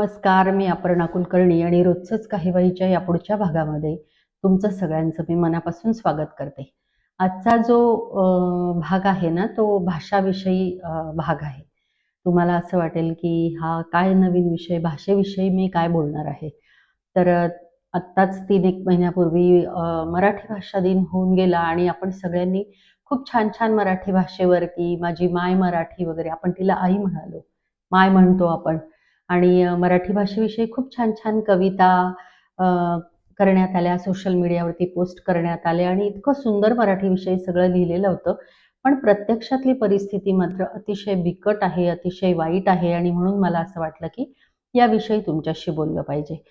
नमस्कार मी अपर्णा कुलकर्णी आणि रोजचंच काही वहीच्या या पुढच्या भागामध्ये तुमचं सगळ्यांचं मी मनापासून स्वागत करते. आजचा जो भाग आहे ना तो भाषाविषयी भाग आहे. तुम्हाला असं वाटेल की हा काय नवीन विषय भाषेविषयी मी काय बोलणार आहे? तर आत्ताच तीन एक महिन्यापूर्वी मराठी भाषा दिन होऊन गेला आणि आपण सगळ्यांनी खूप छान छान मराठी भाषेवरती माझी माय मराठी वगैरे आपण तिला आई म्हणालो. माय म्हणतो आपण. आणि मराठी भाषेविषयी खूप छान छान कविता अ, करण्यात आल्या सोशल मीडियावरती पोस्ट करण्यात आल्या आणि इतकं सुंदर मराठीविषयी सगळं लिहिलेलं होतं. पण प्रत्यक्षातली परिस्थिती मात्र अतिशय बिकट आहे अतिशय वाईट आहे आणि म्हणून मला असं वाटलं की याविषयी तुमच्याशी बोललं पाहिजे.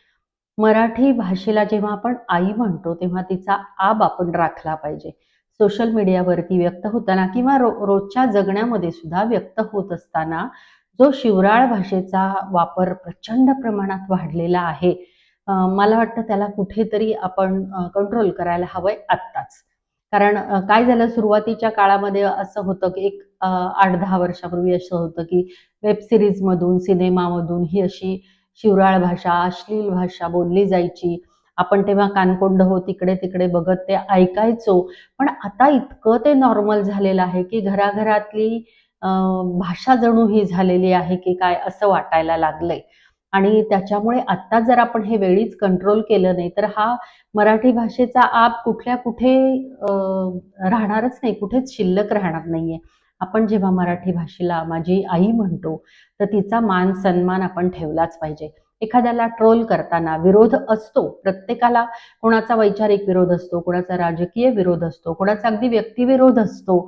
मराठी भाषेला जेव्हा आपण आई म्हणतो तेव्हा तिचा आब आपण राखला पाहिजे. सोशल मीडियावरती व्यक्त होताना किंवा रो रोजच्या जगण्यामध्ये सुद्धा व्यक्त होत असताना जो शिवराळ भाषेचा वापर प्रचंड प्रमाणात वाढलेला आहे मला वाटतं त्याला कुठेतरी आपण कंट्रोल करायला हवंय आत्ताच. कारण काय झालं सुरुवातीच्या काळामध्ये असं होतं की एक आठ दहा वर्षापूर्वी असं होतं की वेब सिरीजमधून सिनेमामधून ही अशी शिवराळ भाषा अश्लील भाषा बोलली जायची. आपण तेव्हा कानकोंड हो तिकडे तिकडे बघत ते ऐकायचो. पण आता इतकं ते नॉर्मल झालेलं आहे की घराघरातली भाषा जणू ही झालेली आहे की काय असं वाटायला लागलंय. आणि त्याच्यामुळे आत्ता जर आपण हे वेळीच कंट्रोल केलं नाही तर हा मराठी भाषेचा आप कुठल्या कुठे राहणारच नाही कुठेच शिल्लक राहणार नाहीये. आपण जेव्हा मराठी भाषेला माझी आई म्हणतो तर तिचा मान सन्मान आपण ठेवलाच पाहिजे. एखाद्याला ट्रोल करताना विरोध असतो प्रत्येकाला कोणाचा वैचारिक विरोध असतो कोणाचा राजकीय विरोध असतो कोणाचा अगदी व्यक्तिविरोध असतो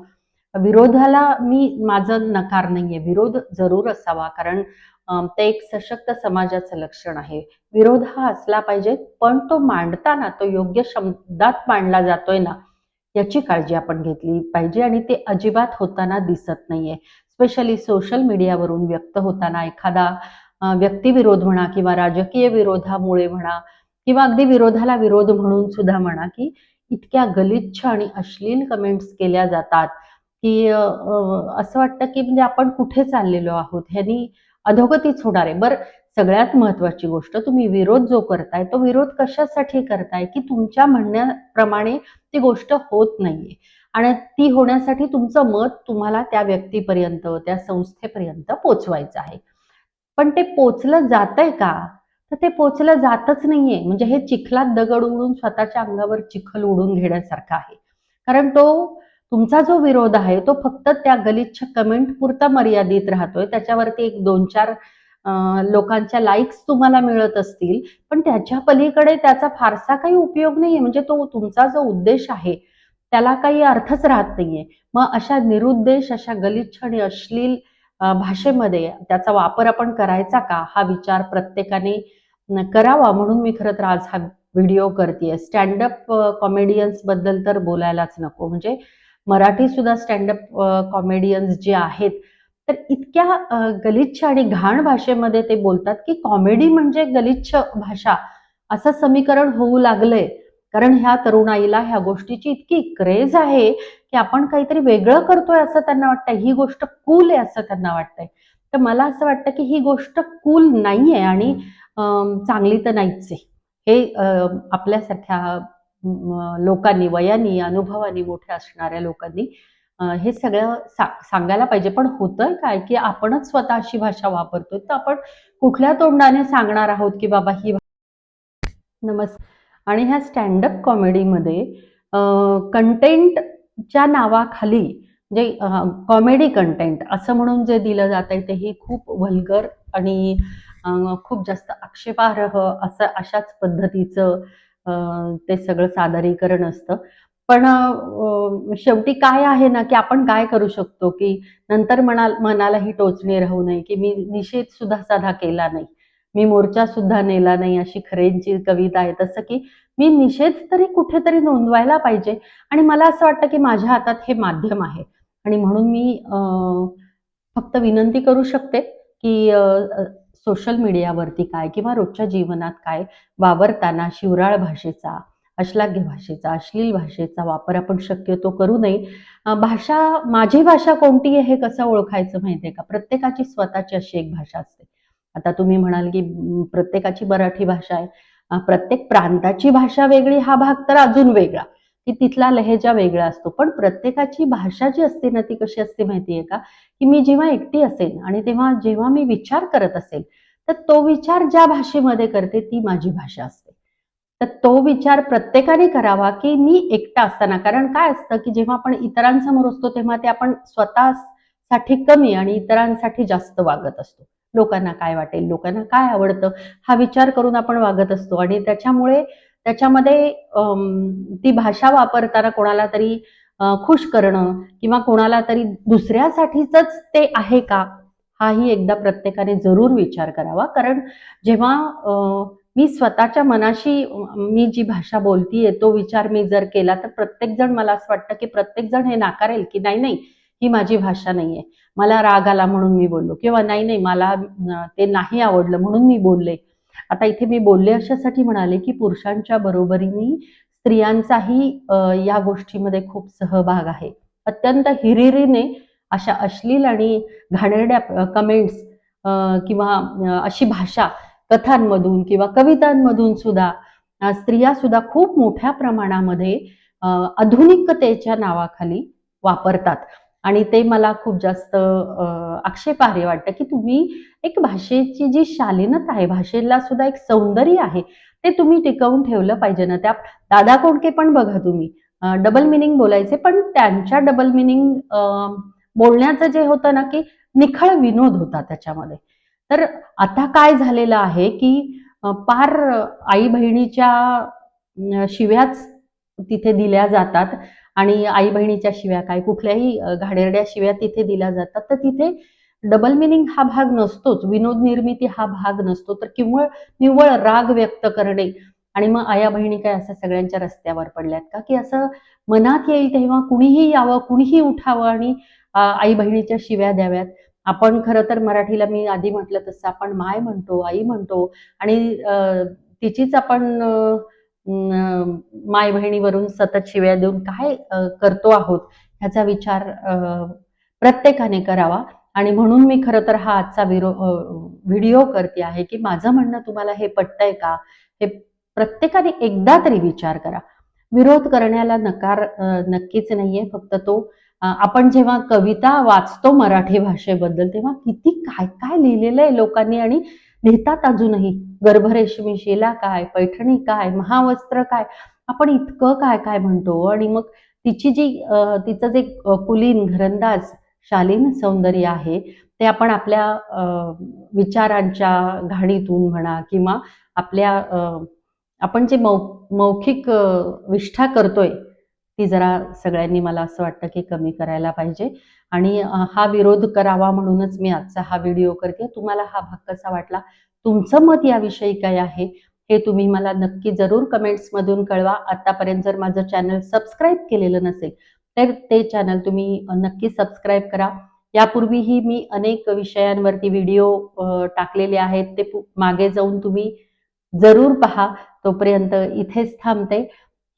विरोधाला मी माझं नकार नाहीये. विरोध जरूर असावा कारण ते एक सशक्त समाजाचं लक्षण आहे. विरोध हा असला पाहिजे पण तो मांडताना तो योग्य शब्दात मांडला जातोय ना याची काळजी आपण घेतली पाहिजे आणि ते अजिबात होताना दिसत नाहीये. स्पेशली सोशल मीडियावरून व्यक्त होताना एखादा व्यक्तिविरोध म्हणा किंवा राजकीय विरोधामुळे म्हणा किंवा अगदी विरोधाला विरोध म्हणून सुद्धा म्हणा की इतक्या गलिच्छ आणि अश्लील कमेंट्स केल्या जातात. की असं वाटतं की म्हणजे आपण कुठे चाललेलो आहोत? ह्यानी अधोगतीच होणार आहे. बरं सगळ्यात महत्वाची गोष्ट तुम्ही विरोध जो करताय तो विरोध कशासाठी करताय? की तुमच्या म्हणण्याप्रमाणे ती गोष्ट होत नाहीये. आणि ती होण्यासाठी तुमचं मत तुम्हाला त्या व्यक्तीपर्यंत त्या संस्थेपर्यंत पोचवायचं आहे. पण ते पोचलं जातंय का? तर ते पोचलं जातच नाहीये. म्हणजे हे चिखलात दगड उडून स्वतःच्या अंगावर चिखल उडून घेण्यासारखं आहे. कारण तो तुमचा जो विरोध आहे तो फक्त त्या गलिच्छ कमेंट पुरता मर्यादित राहतोय. त्याच्यावरती एक दोन चार लोकांच्या लाईक्स तुम्हाला मिळत असतील. पण त्याच्या पलीकडे त्याचा फारसा काही उपयोग नाहीये. म्हणजे तो तुमचा जो उद्देश आहे त्याला काही अर्थच राहत नाहीये. मग अशा निरुद्देश अशा गलिच्छ आणि अश्लील भाषेमध्ये त्याचा वापर आपण करायचा का? हा विचार प्रत्येकाने करावा. म्हणून मी खरं तर आज हा व्हिडिओ करते स्टँडअप कॉमेडियन्सबद्दल तर बोलायलाच नको. म्हणजे मराठी सुद्धा स्टँडअप कॉमेडियन्स जे आहेत तर इतक्या गलिच्छ आणि घाण भाषेमध्ये ते बोलतात की कॉमेडी म्हणजे गलिच्छ भाषा. असं समीकरण होऊ लागलंय. कारण ह्या तरुणाईला ह्या गोष्टीची इतकी क्रेज आहे की आपण काहीतरी वेगळं करतोय असं त्यांना वाटतंय. ही गोष्ट कूल आहे असं त्यांना वाटतंय. तर मला असं वाटतं की ही गोष्ट कूल नाहीये आणि चांगली तर नाहीच आहे हे आपल्यासारख्या लोकांनी वयानी अनुभवानी मोठ्या असणाऱ्या लोकांनी हे सगळं सा सांगायला पाहिजे. पण होतंय काय की आपणच स्वतः अशी भाषा वापरतोय तर आपण कुठल्या तोंडाने सांगणार आहोत की बाबा ही नमस्कार आणि ह्या स्टँडअप कॉमेडीमध्ये कंटेंटच्या नावाखाली जे कॉमेडी कंटेंट असं म्हणून जे दिलं जात आहे ते ही खूप व्हल्गर आणि खूप जास्त आक्षेपार्ह असं अशाच पद्धतीचं ते सगळं सादरीकरण असतं. पण शेवटी काय आहे ना की आपण काय करू शकतो की नंतर मनाल मनालाही टोचणे राहू नये की मी निषेध सुद्धा साधा केला नाही. मी मोर्चा सुद्धा नेला नाही अशी खरेंची कविता आहे. तसं की मी निषेध तरी कुठेतरी नोंदवायला पाहिजे. आणि मला असं वाटतं की माझ्या हातात हे माध्यम आहे. आणि म्हणून मी अ, फक्त विनंती करू शकते की सोशल मीडियावरती काय किंवा रोजच्या जीवनात काय वावरताना शिवराळ भाषेचा अश्लाघ्य भाषेचा अश्लील भाषेचा वापर आपण शक्यतो करू नये. भाषा माझी भाषा कोणती आहे हे कसं ओळखायचं माहितीये का? प्रत्येकाची स्वतःची अशी एक भाषा असते. आता तुम्ही म्हणाल की प्रत्येकाची मराठी भाषा आहे. प्रत्येक प्रांताची भाषा वेगळी हा भाग तर अजून वेगळा. की तिथला लहेजा वेगळा असतो. पण प्रत्येकाची भाषा जी असते ना ती कशी असते माहितीये का? की मी जेव्हा एकटी असेल आणि तेव्हा जेव्हा मी विचार करत असेल तर तो विचार ज्या भाषेमध्ये करते ती माझी भाषा असते. तर तो विचार प्रत्येकाने करावा की मी एकटा असताना. कारण काय असतं की जेव्हा आपण इतरांसमोर असतो तेव्हा ते आपण स्वतःसाठी कमी आणि इतरांसाठी जास्त वागत असतो. लोकांना काय वाटेल लोकांना काय आवडतं हा विचार करून आपण वागत असतो. आणि त्याच्यामुळे त्याच्यामध्ये ती भाषा वापरताना कोणाला तरी खुश करणं किंवा कोणाला तरी दुसऱ्यासाठीच ते आहे का हाही एकदा प्रत्येकाने जरूर विचार करावा. कारण जेव्हा मी स्वतःच्या मनाशी मी जी भाषा बोलतीये तो विचार मी जर केला तर प्रत्येक जण मला असं वाटतं की प्रत्येक जण हे नाकारेल की नाही नाही ही माझी भाषा नाहीये. मला राग आला म्हणून मी बोललो किंवा नाही नाही मला ते नाही आवडलं म्हणून मी बोलले. आता इथे मी बोलले अशासाठी म्हणाले की पुरुषांच्या बरोबरीने स्त्रियांचाही या गोष्टीमध्ये खूप सहभाग आहे. अत्यंत हिरिरीने अशा अश्लील आणि घाणेरड्या कमेंट्स किंवा अशी भाषा कथांमधून किंवा कवितांमधून सुद्धा स्त्रिया सुद्धा खूप मोठ्या प्रमाणामध्ये आधुनिकतेच्या नावाखाली वापरतात. आणि ते मला खूप जास्त आक्षेपार्ह वाटतं की तुम्ही एक भाषेची जी शालीनता आहे भाषेला सुद्धा एक सौंदर्य आहे ते तुम्ही टिकवून ठेवलं पाहिजे ना. त्या दादा कोडके पण बघा तुम्ही. डबल मिनिंग बोलायचे पण त्यांच्या डबल मिनिंग बोलण्याचं जे होतं ना की निखळ विनोद होता त्याच्यामध्ये. तर आता काय झालेलं आहे की पार आई बहिणीच्या शिव्याच तिथे दिल्या जातात. आणि आई बहिणीच्या शिव्या काय कुठल्याही घाडेरड्या घाणेरड्या शिव्या तिथे दिल्या जातात तर तिथे डबल मिनिंग हा भाग नसतोच. विनोद निर्मिती हा भाग नसतो. तर किंवा निव्वळ राग व्यक्त करणे आणि मग आया बहिणी काय असं सगळ्यांच्या रस्त्यावर पडल्यात का? की असं मनात येईल तेव्हा कुणीही यावं कुणीही उठावं आणि आई बहिणीच्या शिव्या द्याव्यात. आपण खरं तर मराठीला मी आधी म्हटलं तसं आपण माय म्हणतो आई म्हणतो आणि तिचीच आपण माय बहिणीवरून सतत शिव्या देऊन काय करतो आहोत ह्याचा विचार प्रत्येकाने करावा. आणि म्हणून मी खरं तर हा आजचा विरो व्हिडिओ करते आहे की माझं म्हणणं तुम्हाला हे पटतंय का? हे प्रत्येकाने एकदा तरी विचार करा. विरोध करण्याला नकार नक्कीच नाहीये. फक्त तो आपण जेव्हा कविता वाचतो मराठी भाषेबद्दल तेव्हा किती काय काय लिहिलेलं आहे लोकांनी आणि लिहितात अजूनही. गर्भरेशमी शिला काय पैठणी काय महावस्त्र काय आपण इतकं काय काय म्हणतो? आणि मग तिची जी तिचं जे कुलीन घरंदाज शालीन सौंदर्य आहे ते आपण आपल्या अ, विचारांच्या घाणीतून म्हणा किंवा आपल्या आपण जे मौ मौखिक विष्ठा करतोय ती जरा सगळ्यांनी मला असं वाटतं की कमी करायला पाहिजे. आणि हा विरोध करावा म्हणूनच मी आजचा हा व्हिडिओ करते. तुम्हाला हा भाग कसा वाटला? तुमचं मत याविषयी काय आहे? हे तुम्ही मला नक्की जरूर कमेंट्समधून कळवा. आतापर्यंत जर माझं चॅनल सबस्क्राईब केलेलं नसेल तर ते चॅनल तुम्ही नक्की सबस्क्राईब करा. यापूर्वीही मी अनेक विषयांवरती व्हिडिओ टाकलेले आहेत. ते मागे जाऊन तुम्ही जरूर पहा. तोपर्यंत इथेच थांबते.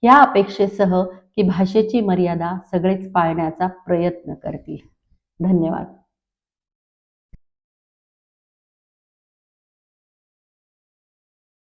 या अपेक्षेसह की भाषेची मर्यादा सगळेच पाळण्याचा प्रयत्न करतील. धन्यवाद.